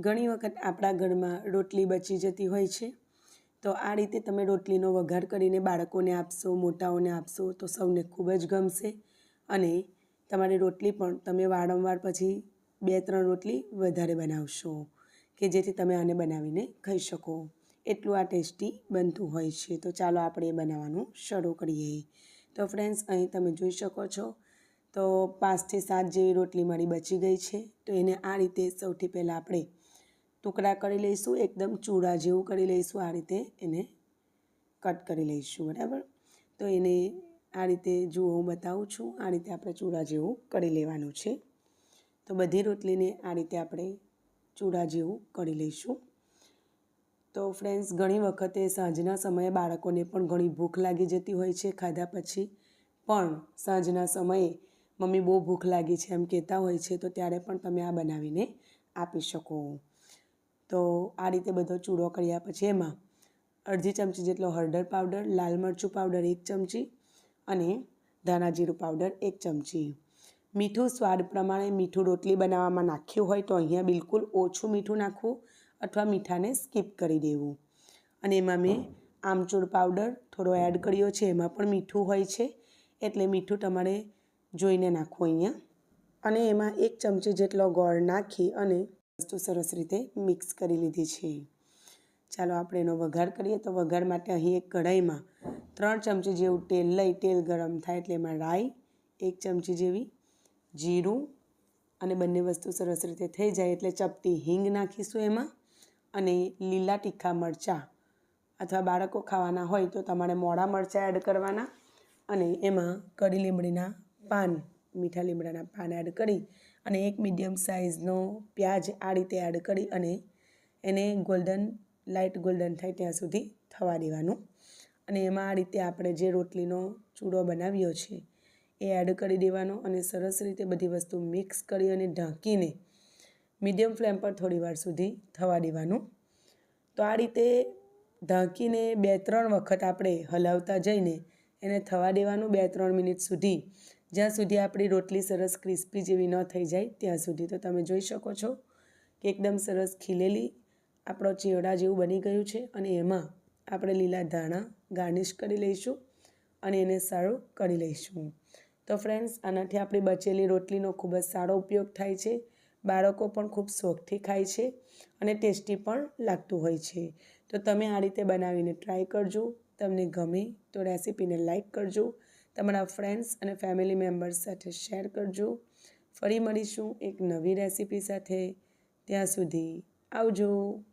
ઘણી વખત આપણા ઘરમાં રોટલી બચી જતી હોય છે. તો આ રીતે તમે રોટલીનો વઘાર કરીને બાળકોને આપશો, મોટાઓને આપશો તો સૌને ખૂબ જ ગમશે. અને તમારી રોટલી પણ તમે વારંવાર પછી બે ત્રણ રોટલી વધારે બનાવશો કે જેથી તમે આને બનાવીને ખાઈ શકો. એટલું આ ટેસ્ટી બનતું હોય છે. તો ચાલો આપણે એ બનાવવાનું શરૂ કરીએ. તો ફ્રેન્ડ્સ, અહીં તમે જોઈ શકો છો. તો પાંચથી સાત જેવી રોટલી મારી બચી ગઈ છે. તો એને આ રીતે સૌથી પહેલાં આપણે ટુકડા કરી લઈશું, એકદમ ચૂડા જેવું કરી લઈશું. આ રીતે એને કટ કરી લઈશું, બરાબર? તો એને આ રીતે જુઓ, હું બતાવું છું. આ રીતે આપણે ચૂડા જેવું કરી લેવાનું છે. તો બધી રોટલીને આ રીતે આપણે ચૂડા જેવું કરી લઈશું. તો ફ્રેન્ડ્સ, ઘણી વખતે સાંજના સમયે બાળકોને પણ ઘણી ભૂખ લાગી જતી હોય છે. ખાધા પછી પણ સાંજના સમયે મમ્મી બહુ ભૂખ લાગી છે એમ કહેતા હોય છે. તો ત્યારે પણ તમે આ બનાવીને આપી શકો. તો આ રીતે બધો ચૂડો કર્યા પછી એમાં અડધી ચમચી જેટલો હળદર પાવડર, લાલ મરચું પાવડર એક ચમચી અને ધાણા જીરું પાવડર એક ચમચી. મીઠું સ્વાદ પ્રમાણે મીઠું રોટલી બનાવવામાં નાખ્યું હોય તો અહીંયા બિલકુલ ઓછું મીઠું નાખવું અથવા મીઠાને સ્કીપ કરી દેવું. અને એમાં મેં આમચૂર પાવડર થોડો એડ કર્યો છે, એમાં પણ મીઠું હોય છે, એટલે મીઠું તમારે જોઈને નાખવું અહીંયા. અને એમાં એક ચમચી જેટલો ગોળ નાખી અને વસ્તુ સરસ રીતે મિક્સ કરી લીધી છે. ચાલો આપણે એનો વઘાર કરીએ. તો વઘાર માટે અહીં એક કઢાઈમાં ત્રણ ચમચી જેવું તેલ લઈ, તેલ ગરમ થાય એટલે એમાં રાઈ, એક ચમચી જેવી જીરું અને બંને વસ્તુ સરસ રીતે થઈ જાય એટલે ચપટી હિંગ નાખીશું એમાં અને લીલા તીખા મરચાં અથવા બાળકો ખાવાના હોય તો તમારે મોડા મરચાં એડ કરવાના અને એમાં કઢી લીમડીના પાન, મીઠા લીમડાના પાન એડ કરી અને એક મીડિયમ સાઇઝનો પ્યાજ આ રીતે એડ કરી અને એને ગોલ્ડન, લાઇટ ગોલ્ડન થાય ત્યાં સુધી થવા દેવાનું. અને એમાં આ રીતે આપણે જે રોટલીનો ચૂડો બનાવ્યો છે, એ એડ કરી દેવાનો અને સરસ રીતે બધી વસ્તુ મિક્સ કરી અને ઢાંકીને મીડિયમ ફ્લેમ પર થોડી વાર સુધી થવા દેવાનું. તો આ રીતે ઢાંકીને બે ત્રણ વખત આપણે હલાવતા જઈને એને થવા દેવાનું બે ત્રણ મિનિટ સુધી. જ્યાં સુધી આપણી રોટલી સરસ ક્રિસ્પી જેવી ન થઈ જાય, ત્યાં સુધી તો તમે જોઈ શકો છો કે એકદમ સરસ ખીલેલી આપણો ચેવડા જેવું બની ગયું છે અને એમાં આપણે લીલા ધાણા ગાર્નિશ કરી લઈશું અને એને સારું કરી લઈશું. તો ફ્રેન્ડ્સ, આનાથી આપણી બચેલી રોટલીનો ખૂબ જ સારો ઉપયોગ થાય છે, બાળકો પણ ખૂબ શોખથી ખાય છે અને ટેસ્ટી પણ લાગતું હોય છે. તો તમે આ રીતે બનાવીને ટ્રાય કરજો, તમને ગમે તો રેસીપીને લાઇક કરજો તમારા ફ્રેન્ડ્સ અને ફેમિલી મેમ્બર્સ સાથે શેર કરજો. ફરી મળીશું એક નવી રેસીપી સાથે. ત્યાં સુધી આવજો.